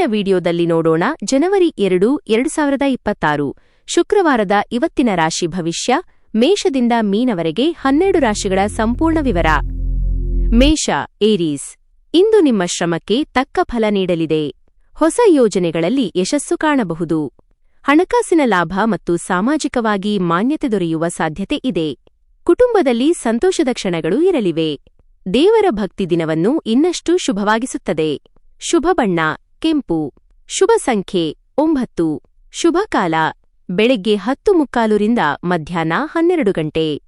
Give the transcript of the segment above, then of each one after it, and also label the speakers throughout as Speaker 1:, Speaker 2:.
Speaker 1: ಇಂದಿನ ವಿಡಿಯೋದಲ್ಲಿ ನೋಡೋಣ. ಜನವರಿ ಎರಡು ಎರಡು ಸಾವಿರದ ಇಪ್ಪತ್ತಾರು. ಶುಕ್ರವಾರದ ಇವತ್ತಿನ ರಾಶಿ ಭವಿಷ್ಯ. ಮೇಷದಿಂದ ಮೀನವರೆಗೆ ಹನ್ನೆರಡು ರಾಶಿಗಳ ಸಂಪೂರ್ಣ ವಿವರ. ಮೇಷ, ಏರೀಸ್. ಇಂದು ನಿಮ್ಮ ಶ್ರಮಕ್ಕೆ ತಕ್ಕ ಫಲ ನೀಡಲಿದೆ. ಹೊಸ ಯೋಜನೆಗಳಲ್ಲಿ ಯಶಸ್ಸು ಕಾಣಬಹುದು. ಹಣಕಾಸಿನ ಲಾಭ ಮತ್ತು ಸಾಮಾಜಿಕವಾಗಿ ಮಾನ್ಯತೆ ದೊರೆಯುವ ಸಾಧ್ಯತೆ ಇದೆ. ಕುಟುಂಬದಲ್ಲಿ ಸಂತೋಷದ ಕ್ಷಣಗಳು ಇರಲಿವೆ. ದೇವರ ಭಕ್ತಿ ದಿನವನ್ನು ಇನ್ನಷ್ಟು ಶುಭವಾಗಿಸುತ್ತದೆ. ಶುಭ ಬಣ್ಣ. ಕೆಂಪು, ಶುಭ ಸಂಖ್ಯೆ ಒಂಬತ್ತು, ಶುಭ ಕಾಲ, ಬೆಳಗ್ಗೆ ಹತ್ತು ಮುಕ್ಕಾಲುರಿಂದ ಮಧ್ಯಾಹ್ನ ಹನ್ನೆರಡು ಗಂಟೆ.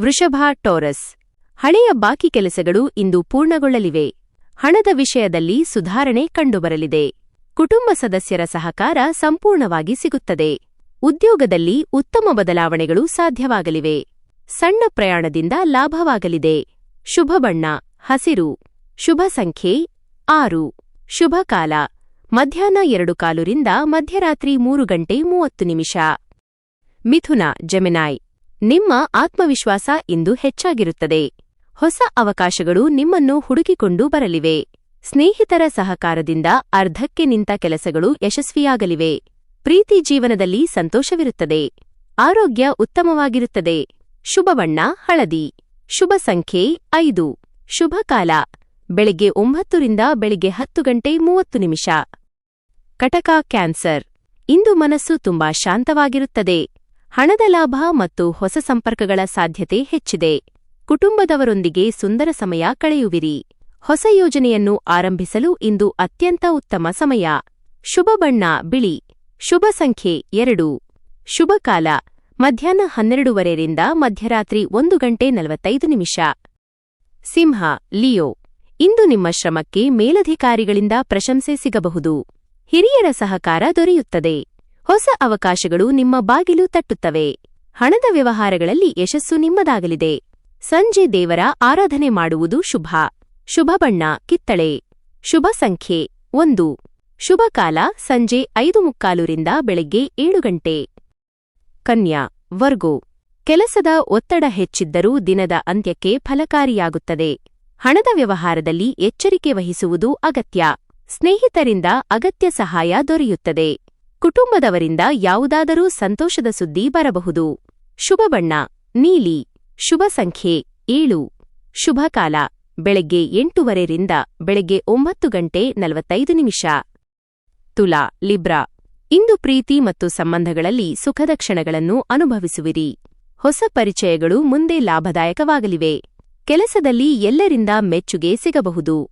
Speaker 1: ವೃಷಭ, ಟೋರಸ್, ಹಳೆಯ ಬಾಕಿ ಕೆಲಸಗಳು ಇಂದು ಪೂರ್ಣಗೊಳ್ಳಲಿವೆ. ಹಣದ ವಿಷಯದಲ್ಲಿ ಸುಧಾರಣೆ ಕಂಡುಬರಲಿದೆ. ಕುಟುಂಬ ಸದಸ್ಯರ ಸಹಕಾರ ಸಂಪೂರ್ಣವಾಗಿ ಸಿಗುತ್ತದೆ. ಉದ್ಯೋಗದಲ್ಲಿ ಉತ್ತಮ ಬದಲಾವಣೆಗಳು ಸಾಧ್ಯವಾಗಲಿವೆ. ಸಣ್ಣ ಪ್ರಯಾಣದಿಂದ ಲಾಭವಾಗಲಿದೆ. ಶುಭ ಬಣ್ಣ, ಹಸಿರು, ಶುಭ ಸಂಖ್ಯೆ ಆರು. ಶುಭ ಕಾಲ. ಮಧ್ಯಾಹ್ನ ಎರಡು ಕಾಲುರಿಂದ ಮಧ್ಯರಾತ್ರಿ ಮೂರು ಗಂಟೆ ಮೂವತ್ತು ನಿಮಿಷ. ಮಿಥುನ, ಜೆಮಿನಾಯ್. ನಿಮ್ಮ ಆತ್ಮವಿಶ್ವಾಸ ಇಂದು ಹೆಚ್ಚಾಗಿರುತ್ತದೆ. ಹೊಸ ಅವಕಾಶಗಳು ನಿಮ್ಮನ್ನು ಹುಡುಕಿಕೊಂಡು ಬರಲಿವೆ. ಸ್ನೇಹಿತರ ಸಹಕಾರದಿಂದ ಅರ್ಧಕ್ಕೆ ನಿಂತ ಕೆಲಸಗಳು ಯಶಸ್ವಿಯಾಗಲಿವೆ. ಪ್ರೀತಿ ಜೀವನದಲ್ಲಿ ಸಂತೋಷವಿರುತ್ತದೆ. ಆರೋಗ್ಯ ಉತ್ತಮವಾಗಿರುತ್ತದೆ. ಶುಭವಣ್ಣ, ಹಳದಿ. ಶುಭ ಸಂಖ್ಯೆ ಐದು. ಶುಭ ಕಾಲ. ಬೆಳಗ್ಗೆ ಒಂಬತ್ತರಿಂದ ಬೆಳಿಗ್ಗೆ ಹತ್ತು ಗಂಟೆ ಮೂವತ್ತು ನಿಮಿಷ. ಕಟಕ ಕ್ಯಾನ್ಸರ್. ಇಂದು ಮನಸ್ಸು ತುಂಬಾ ಶಾಂತವಾಗಿರುತ್ತದೆ. ಹಣದ ಲಾಭ ಮತ್ತು ಹೊಸ ಸಂಪರ್ಕಗಳ ಸಾಧ್ಯತೆ ಹೆಚ್ಚಿದೆ. ಕುಟುಂಬದವರೊಂದಿಗೆ ಸುಂದರ ಸಮಯ ಕಳೆಯುವಿರಿ. ಹೊಸ ಯೋಜನೆಯನ್ನು ಆರಂಭಿಸಲು ಇಂದು ಅತ್ಯಂತ ಉತ್ತಮ ಸಮಯ. ಶುಭ ಬಣ್ಣ, ಬಿಳಿ. ಶುಭ ಸಂಖ್ಯೆ ಎರಡು. ಶುಭ ಕಾಲ. ಮಧ್ಯಾಹ್ನ ಹನ್ನೆರಡೂವರೆರಿಂದ ಮಧ್ಯರಾತ್ರಿ ಒಂದು ಗಂಟೆ ನಲವತ್ತೈದು ನಿಮಿಷ. ಸಿಂಹ, ಲಿಯೋ. ಇಂದು ನಿಮ್ಮ ಶ್ರಮಕ್ಕೆ ಮೇಲಧಿಕಾರಿಗಳಿಂದ ಪ್ರಶಂಸೆ ಸಿಗಬಹುದು. ಹಿರಿಯರ ಸಹಕಾರ ದೊರೆಯುತ್ತದೆ. ಹೊಸ ಅವಕಾಶಗಳು ನಿಮ್ಮ ಬಾಗಿಲು ತಟ್ಟುತ್ತವೆ. ಹಣದ ವ್ಯವಹಾರಗಳಲ್ಲಿ ಯಶಸ್ಸು ನಿಮ್ಮದಾಗಲಿದೆ. ಸಂಜೆ ದೇವರ ಆರಾಧನೆ ಮಾಡುವುದು ಶುಭ. ಶುಭ ಬಣ್ಣ, ಕಿತ್ತಳೆ. ಶುಭ ಸಂಖ್ಯೆ ಒಂದು. ಶುಭ ಕಾಲ ಸಂಜೆ ಐದು ಮುಕ್ಕಾಲುರಿಂದ ಬೆಳಗ್ಗೆ ಏಳು ಗಂಟೆ. ಕನ್ಯಾ, ವರ್ಗೋ. ಕೆಲಸದ ಒತ್ತಡ ಹೆಚ್ಚಿದ್ದರೂ ದಿನದ ಅಂತ್ಯಕ್ಕೆ ಫಲಕಾರಿಯಾಗುತ್ತದೆ. ಹಣದ ವ್ಯವಹಾರದಲ್ಲಿ ಎಚ್ಚರಿಕೆ ವಹಿಸುವುದು ಅಗತ್ಯ. ಸ್ನೇಹಿತರಿಂದ ಅಗತ್ಯ ಸಹಾಯ ದೊರೆಯುತ್ತದೆ. ಕುಟುಂಬದವರಿಂದ ಯಾವುದಾದರೂ ಸಂತೋಷದ ಸುದ್ದಿ ಬರಬಹುದು. ಶುಭ ಬಣ್ಣ, ನೀಲಿ. ಶುಭ ಸಂಖ್ಯೆ, ಏಳು. ಶುಭ ಕಾಲ, ಬೆಳಗ್ಗೆ ಎಂಟುವರೆರಿಂದ ಬೆಳಗ್ಗೆ ಒಂಬತ್ತು ಗಂಟೆ ನಲವತ್ತೈದು ನಿಮಿಷ. ತುಲಾ, ಲಿಬ್ರಾ. ಇಂದು ಪ್ರೀತಿ ಮತ್ತು ಸಂಬಂಧಗಳಲ್ಲಿ ಸುಖದ ಕ್ಷಣಗಳನ್ನು ಅನುಭವಿಸುವಿರಿ. ಹೊಸ ಪರಿಚಯಗಳು ಮುಂದೆ ಲಾಭದಾಯಕವಾಗಲಿವೆ. ಕೆಲಸದಲ್ಲಿ ಎಲ್ಲರಿಂದ ಮೆಚ್ಚುಗೆ ಸಿಗಬಹುದು.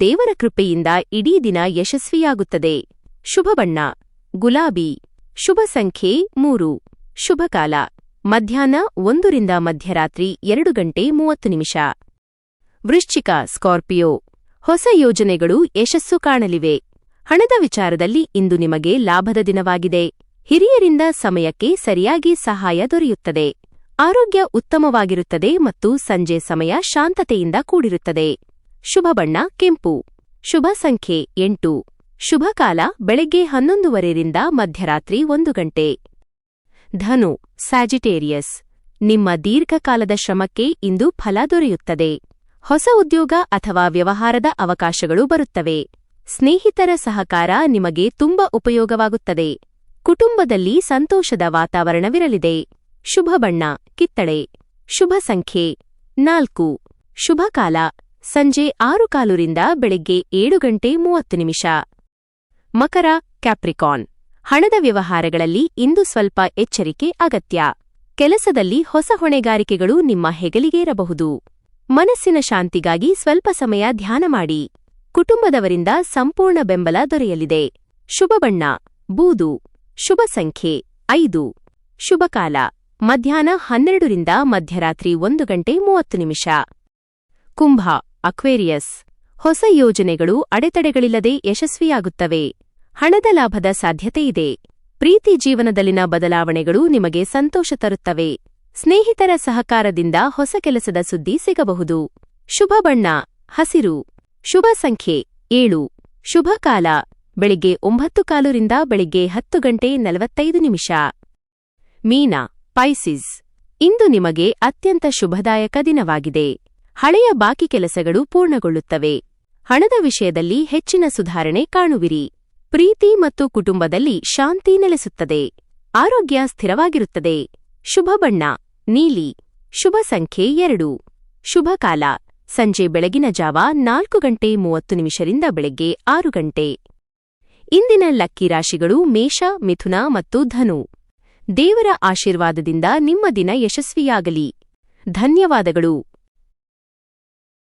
Speaker 1: ದೇವರ ಕೃಪೆಯಿಂದ ಇಡೀ ದಿನ ಯಶಸ್ವಿಯಾಗುತ್ತದೆ. ಶುಭ ಬಣ್ಣ. ಗುಲಾಬಿ. ಶುಭ ಸಂಖ್ಯೆ ಮೂರು. ಶುಭಕಾಲ ಮಧ್ಯಾಹ್ನ ಒಂದರಿಂದ ಮಧ್ಯರಾತ್ರಿ ಎರಡು ಗಂಟೆ ಮೂವತ್ತು ನಿಮಿಷ. ವೃಶ್ಚಿಕ ಸ್ಕಾರ್ಪಿಯೋ. ಹೊಸ ಯೋಜನೆಗಳು ಯಶಸ್ಸು ಕಾಣಲಿವೆ. ಹಣದ ವಿಚಾರದಲ್ಲಿ ಇಂದು ನಿಮಗೆ ಲಾಭದ ದಿನವಾಗಿದೆ. ಹಿರಿಯರಿಂದ ಸಮಯಕ್ಕೆ ಸರಿಯಾಗಿ ಸಹಾಯ ದೊರೆಯುತ್ತದೆ. ಆರೋಗ್ಯ ಉತ್ತಮವಾಗಿರುತ್ತದೆ ಮತ್ತು ಸಂಜೆ ಸಮಯ ಶಾಂತತೆಯಿಂದ ಕೂಡಿರುತ್ತದೆ. ಶುಭ ಬಣ್ಣ, ಕೆಂಪು. ಶುಭ ಸಂಖ್ಯೆ ಎಂಟು. ಶುಭಕಾಲ ಬೆಳಗ್ಗೆ ಹನ್ನೊಂದುವರೆಯಿಂದ ಮಧ್ಯರಾತ್ರಿ ಒಂದು ಗಂಟೆ. ಧನು ಸ್ಯಾಜಿಟೇರಿಯಸ್ ನಿಮ್ಮ ದೀರ್ಘಕಾಲದ ಶ್ರಮಕ್ಕೆ ಇಂದು ಫಲ ದೊರೆಯುತ್ತದೆ. ಹೊಸ ಉದ್ಯೋಗ ಅಥವಾ ವ್ಯವಹಾರದ ಅವಕಾಶಗಳು ಬರುತ್ತವೆ. ಸ್ನೇಹಿತರ ಸಹಕಾರ ನಿಮಗೆ ತುಂಬ ಉಪಯೋಗವಾಗುತ್ತದೆ. ಕುಟುಂಬದಲ್ಲಿ ಸಂತೋಷದ ವಾತಾವರಣವಿರಲಿದೆ. ಶುಭ ಬಣ್ಣ, ಕಿತ್ತಳೆ. ಶುಭ ಸಂಖ್ಯೆ ನಾಲ್ಕು. ಶುಭ ಕಾಲ, ಸಂಜೆ ಆರು ಕಾಲುರಿಂದ ಬೆಳಗ್ಗೆ ಏಳು ಗಂಟೆ ಮೂವತ್ತು ನಿಮಿಷ. ಮಕರ ಕ್ಯಾಪ್ರಿಕಾನ್ ಹಣದ ವ್ಯವಹಾರಗಳಲ್ಲಿ ಇಂದು ಸ್ವಲ್ಪ ಎಚ್ಚರಿಕೆ ಅಗತ್ಯ. ಕೆಲಸದಲ್ಲಿ ಹೊಸ ಹೊಣೆಗಾರಿಕೆಗಳು ನಿಮ್ಮ ಹೆಗಲಿಗೇರಬಹುದು. ಮನಸ್ಸಿನ ಶಾಂತಿಗಾಗಿ ಸ್ವಲ್ಪ ಸಮಯ ಧ್ಯಾನ ಮಾಡಿ. ಕುಟುಂಬದವರಿಂದ ಸಂಪೂರ್ಣ ಬೆಂಬಲ ದೊರೆಯಲಿದೆ. ಶುಭ ಬಣ್ಣ, ಬೂದು. ಶುಭ ಸಂಖ್ಯೆ ಐದು. ಶುಭ ಕಾಲ ಮಧ್ಯಾಹ್ನ ಹನ್ನೆರಡರಿಂದ ಮಧ್ಯರಾತ್ರಿ ಒಂದು ಗಂಟೆ ಮೂವತ್ತು ನಿಮಿಷ. ಕುಂಭ, ಅಕ್ವೇರಿಯಸ್. ಹೊಸ ಯೋಜನೆಗಳು ಅಡೆತಡೆಗಳಿಲ್ಲದೆ ಯಶಸ್ವಿಯಾಗುತ್ತವೆ. ಹಣದ ಲಾಭದ ಸಾಧ್ಯತೆಯಿದೆ ಪ್ರೀತಿ ಜೀವನದಲ್ಲಿನ ಬದಲಾವಣೆಗಳು ನಿಮಗೆ ಸಂತೋಷ ತರುತ್ತವೆ. ಸ್ನೇಹಿತರ ಸಹಕಾರದಿಂದ ಹೊಸ ಕೆಲಸದ ಸುದ್ದಿ ಸಿಗಬಹುದು. ಶುಭ ಬಣ್ಣ, ಹಸಿರು. ಶುಭ ಸಂಖ್ಯೆ, ಏಳು. ಶುಭ ಕಾಲ, ಬೆಳಿಗ್ಗೆ ಒಂಬತ್ತು ಕಾಲುರಿಂದ ಬೆಳಿಗ್ಗೆ ಹತ್ತು ಗಂಟೆ ನಲವತ್ತೈದು ನಿಮಿಷ. ಮೀನಾ ಪೈಸಿಸ್ ಇಂದು ನಿಮಗೆ ಅತ್ಯಂತ ಶುಭದಾಯಕ ದಿನವಾಗಿದೆ. ಹಳೆಯ ಬಾಕಿ ಕೆಲಸಗಳು ಪೂರ್ಣಗೊಳ್ಳುತ್ತವೆ. ಹಣದ ವಿಷಯದಲ್ಲಿ ಹೆಚ್ಚಿನ ಸುಧಾರಣೆ ಕಾಣುವಿರಿ. ಪ್ರೀತಿ ಮತ್ತು ಕುಟುಂಬದಲ್ಲಿ ಶಾಂತಿ ನೆಲೆಸುತ್ತದೆ. ಆರೋಗ್ಯ ಸ್ಥಿರವಾಗಿರುತ್ತದೆ. ಶುಭ ಬಣ್ಣ, ನೀಲಿ. ಶುಭ ಸಂಖ್ಯೆ ಎರಡು. ಶುಭ ಕಾಲ. ಸಂಜೆ ಬೆಳಗಿನ ಜಾವ ನಾಲ್ಕು ಗಂಟೆ ಮೂವತ್ತು ನಿಮಿಷರಿಂದ ಬೆಳಗ್ಗೆ ಆರು ಗಂಟೆ. ಇಂದಿನ ಲಕ್ಕಿ ರಾಶಿಗಳು ಮೇಷ, ಮಿಥುನ ಮತ್ತು ಧನು. ದೇವರ ಆಶೀರ್ವಾದದಿಂದ ನಿಮ್ಮ ದಿನ ಯಶಸ್ವಿಯಾಗಲಿ. ಧನ್ಯವಾದಗಳು.